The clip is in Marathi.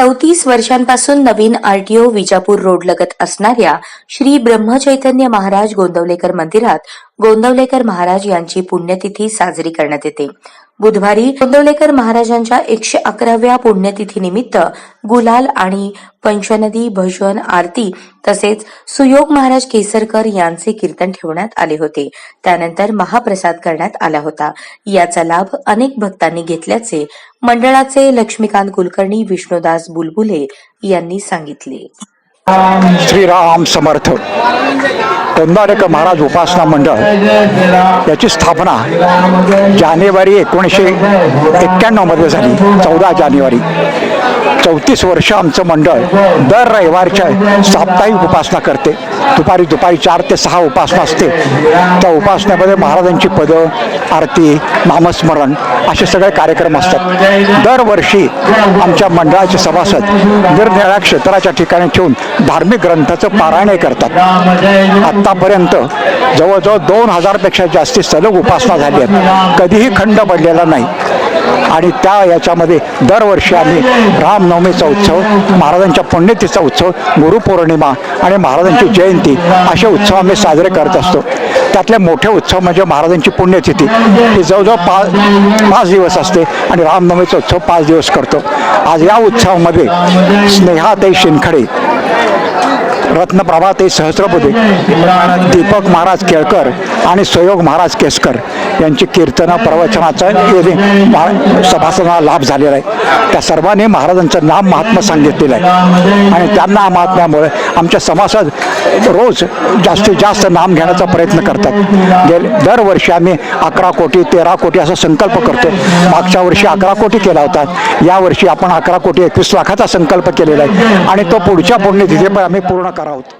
चौतीस वर्षांपासून नवीन आरटीओ विजापूर रोड लगत असणाऱ्या श्री ब्रह्मचैतन्य महाराज गोंदवलेकर मंदिरात गोंदवलेकर महाराज यांची पुण्यतिथी साजरी करण्यात येते. बुधवारी गोंदवलेकर महाराजांच्या एकशे अकराव्या पुण्यतिथीनिमित्त गुलाल आणि पंचनदी भजन आरती तसेच सुयोग महाराज केसरकर यांचे कीर्तन ठेवण्यात आले होते. त्यानंतर महाप्रसाद करण्यात आला होता. याचा लाभ अनेक भक्तांनी घेतल्याचे मंडळाचे लक्ष्मीकांत कुलकर्णी विष्णुदास बुलबुले यांनी सांगितले. श्रीराम समर्थ. कोंदाडेकर महाराज उपासना मंडळ याची स्थापना जानेवारी एकोणीसशे एक्क्याण्णवमध्ये झाली. चौदा जानेवारी. चौतीस वर्ष आमचं मंडळ दर रविवारच्या साप्ताहिक उपासना करते. दुपारी दुपारी चार ते सहा उपासना असते. त्या उपासनेमध्ये महाराजांची पदं आरती नामस्मरण असे सगळे कार्यक्रम असतात. दरवर्षी आमच्या मंडळाचे सभासद निरनिराळ्या क्षेत्राच्या ठिकाणी ठेवून धार्मिक ग्रंथाचं पारायण करतात. आत्तापर्यंत जवळजवळ दोन हजारपेक्षा जास्ती सलग उपासना झाली आहेत. कधीही खंड पडलेला नाही. आणि त्या याच्यामध्ये दरवर्षी आम्ही रामनवमीचा उत्सव महाराजांच्या पुण्यतिथीचा उत्सव गुरुपौर्णिमा आणि महाराजांची जयंती असे उत्सव आम्ही साजरे करत असतो. त्यातले मोठे उत्सव म्हणजे महाराजांची पुण्यतिथी. ही जवळजवळ पाच पाच दिवस असते आणि रामनवमीचा उत्सव पाच दिवस करतो. आज या उत्सवामध्ये स्नेहाताई शिनखडे रत्नप्रभाताई सहस्रबुद्धे दीपक महाराज केळकर आणि सहयोग महाराज केसकर. यांची कीर्तना प्रवचनाचा सभासदांना लाभ झालेला आहे. त्या सर्वांनी महाराजांचं नाम महात्मा सांगितलेलं आहे. आणि त्यांना महात्म्यामुळे आमच्या समाजात रोज जास्तीत जास्त नाम घेण्याचा प्रयत्न करतात. गेले दरवर्षी आम्ही अकरा कोटी तेरा कोटी असा संकल्प करतो मागच्या वर्षी अकरा कोटी केला होता. यावर्षी आपण अकरा कोटी एकवीस लाखाचा संकल्प केलेला आहे. आणि तो पुढच्या पुण्यतिथी पण आम्ही पूर्ण करावं.